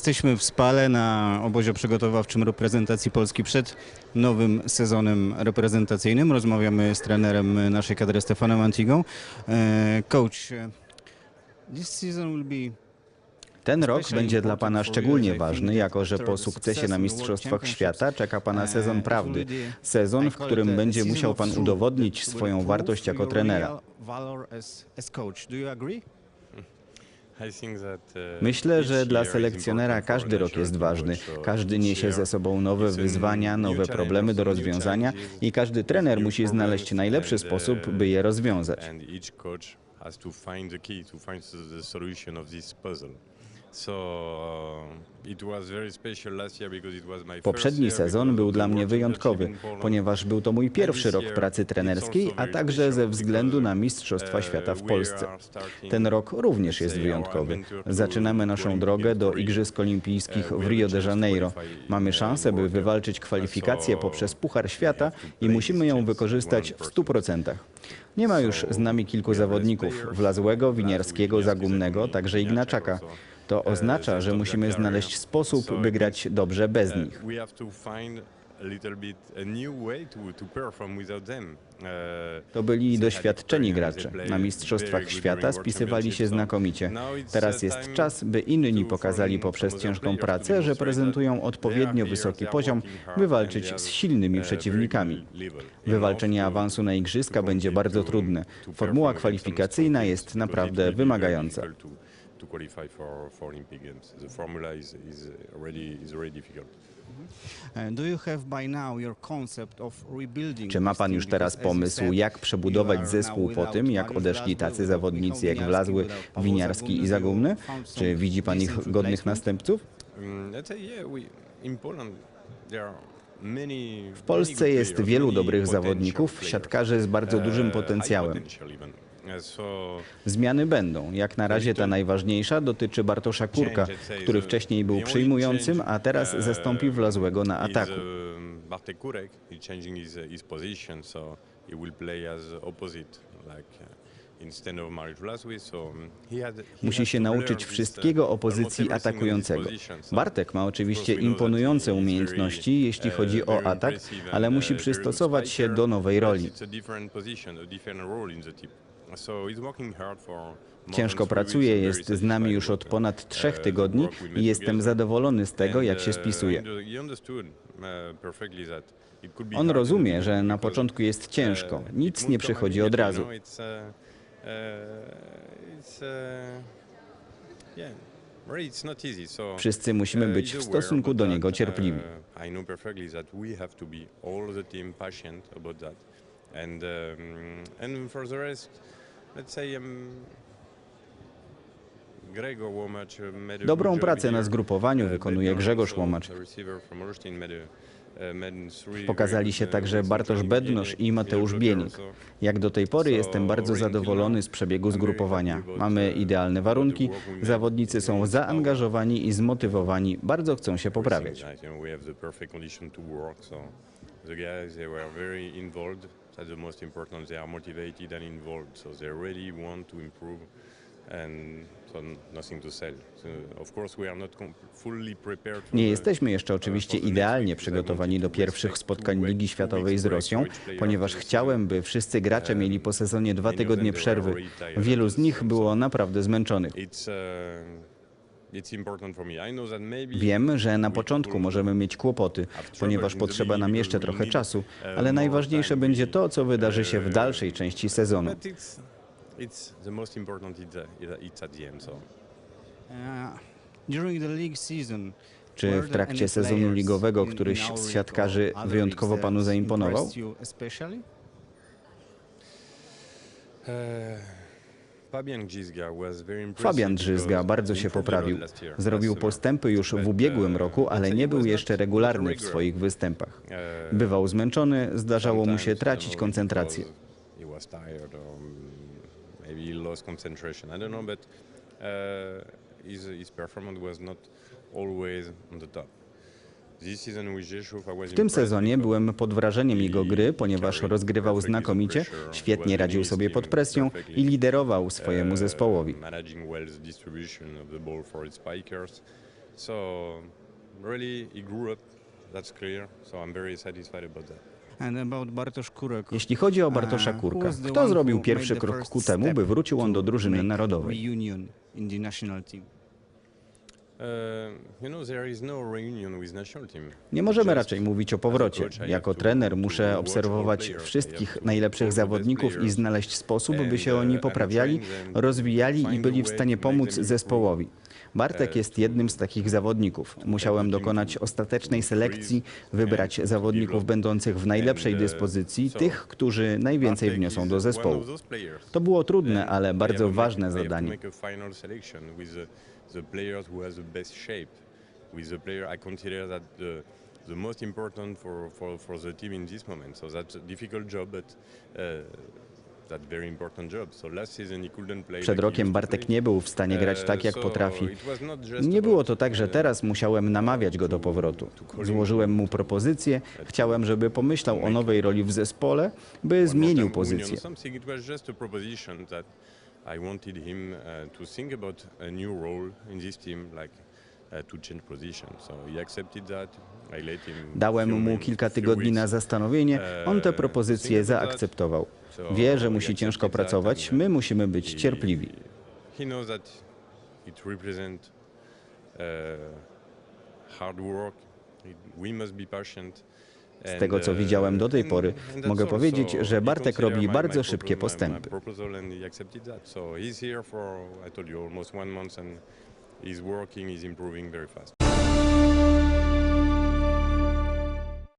Jesteśmy w Spale na obozie przygotowawczym reprezentacji Polski przed nowym sezonem reprezentacyjnym. Rozmawiamy z trenerem naszej kadry Stefanem Antigą. E, Coach, e, this season will be Ten rok będzie dla Pana szczególnie ważny, jako że po sukcesie na Mistrzostwach Świata czeka Pana sezon prawdy. Sezon, w którym będzie musiał Pan udowodnić swoją wartość jako trenera. Myślę, że dla selekcjonera każdy rok jest ważny. Każdy niesie ze sobą nowe wyzwania, nowe problemy do rozwiązania i każdy trener musi znaleźć najlepszy sposób, by je rozwiązać. Uh, first Poprzedni sezon był dla mnie wyjątkowy, ponieważ był to mój pierwszy rok pracy trenerskiej, a także ze względu na Mistrzostwa Świata w Polsce. Ten rok również jest wyjątkowy. Zaczynamy naszą drogę do Igrzysk Olimpijskich w Rio de Janeiro. Mamy szansę, by wywalczyć kwalifikacje poprzez Puchar Świata i musimy ją wykorzystać w 100%. Nie ma już z nami kilku zawodników, Wlazłego, Winiarskiego, Zagumnego, także Ignaczaka. To oznacza, że musimy znaleźć sposób, by grać dobrze bez nich. To byli doświadczeni gracze. Na Mistrzostwach Świata spisywali się znakomicie. Teraz jest czas, by inni pokazali poprzez ciężką pracę, że prezentują odpowiednio wysoki poziom, by walczyć z silnymi przeciwnikami. Wywalczenie awansu na igrzyska będzie bardzo trudne. Formuła kwalifikacyjna jest naprawdę wymagająca. To qualify for, for Olympic Games. The formula is, is already is already difficult. Of rebuilding Czy ma pan już teraz pomysł, jak przebudować are zespół po tym, jak odeszli tacy zawodnicy jak Wlazły, Winiarski, i Zagumny? Czy widzi pan ich godnych następców? Let's say, yeah, we, in Poland there are many, W Polsce jest wielu dobrych zawodników, siatkarzy z bardzo Uh, dużym potencjałem. Zmiany będą. Jak na razie ta najważniejsza dotyczy Bartosza Kurka, który wcześniej był przyjmującym, a teraz zastąpi Wlazłego na ataku. Bartek Kurek changing his, his position, so he will play as opposite, like uh, um, Musi się nauczyć wszystkiego o almost pozycji everything on his atakującego. Bartek ma oczywiście imponujące umiejętności, jeśli chodzi o atak, ale musi przystosować się do nowej roli. Ciężko pracuje, jest z nami już od ponad uh, trzech the tygodni i jestem zadowolony z tego, jak się uh, spisuje. uh, be On rozumie, że na początku jest ciężko, uh, nic nie przychodzi od razu. uh, uh, uh, Wszyscy musimy uh, być w stosunku do niego cierpliwi. Uh. And, um, and for the rest, Dobrą pracę na zgrupowaniu Uh, wykonuje Grzegorz Łomacz. three Pokazali się good, także Bartosz Bednosz i Mateusz Bienik. Jak do tej pory jestem bardzo zadowolony z przebiegu zgrupowania. Mamy idealne warunki, zawodnicy są zaangażowani i zmotywowani, bardzo chcą się poprawiać. The guys they were very involved. That's the most important. They are motivated and involved. So they really want to improve, Nie jesteśmy jeszcze oczywiście idealnie przygotowani do pierwszych spotkań Ligi Światowej z Rosją, ponieważ chciałem, by wszyscy gracze mieli po sezonie dwa tygodnie przerwy. Wielu z nich było naprawdę zmęczonych. Wiem, że na początku możemy mieć kłopoty, ponieważ potrzeba nam jeszcze trochę czasu, ale najważniejsze będzie to, co wydarzy się w dalszej części sezonu. Uh. Uh, Czy w trakcie sezonu ligowego któryś z siatkarzy wyjątkowo panu zaimponował? especially? Fabian Drzyzga bardzo się poprawił. Zrobił postępy już w ubiegłym roku, ale nie był jeszcze regularny w swoich występach. Uh, Bywał zmęczony, zdarzało mu się tracić know, koncentrację. um, uh, his performance was not always on the top. W tym sezonie byłem pod wrażeniem jego gry, ponieważ rozgrywał znakomicie, świetnie radził sobie pod presją i liderował swojemu zespołowi. Jeśli chodzi o Bartosza uh, Kurka, kto zrobił pierwszy krok ku temu, by wrócił on do drużyny narodowej? Nie możemy raczej mówić o powrocie. Jako trener muszę obserwować wszystkich najlepszych zawodników i znaleźć sposób, by się oni poprawiali, rozwijali i byli w stanie pomóc zespołowi. Bartek jest jednym z takich zawodników. Musiałem dokonać ostatecznej selekcji, wybrać zawodników będących w najlepszej dyspozycji, tych, którzy najwięcej wniosą do zespołu. To było trudne, ale bardzo ważne zadanie. The players who has the best shape, with the player I consider that the the most important for, for, for the team in this moment. So that's a difficult job, but uh. Przed rokiem Bartek nie był w stanie grać Uh, tak, jak potrafi. Nie było to tak, że uh, teraz musiałem namawiać go do powrotu. Złożyłem mu propozycję, chciałem, żeby pomyślał o nowej roli w zespole, by zmienił pozycję. I wanted him uh, to think about a new role in this team, like uh, to change position. So he accepted that. I let him. Dałem mu kilka tygodni na zastanowienie, on tę propozycję zaakceptował. Wie, że musi ciężko pracować, my musimy być cierpliwi. He knows that it represents uh, hard work. We must be patient. Z tego, co widziałem do tej pory, mogę powiedzieć, że Bartek robi bardzo szybkie postępy. He's working, he's improving very fast.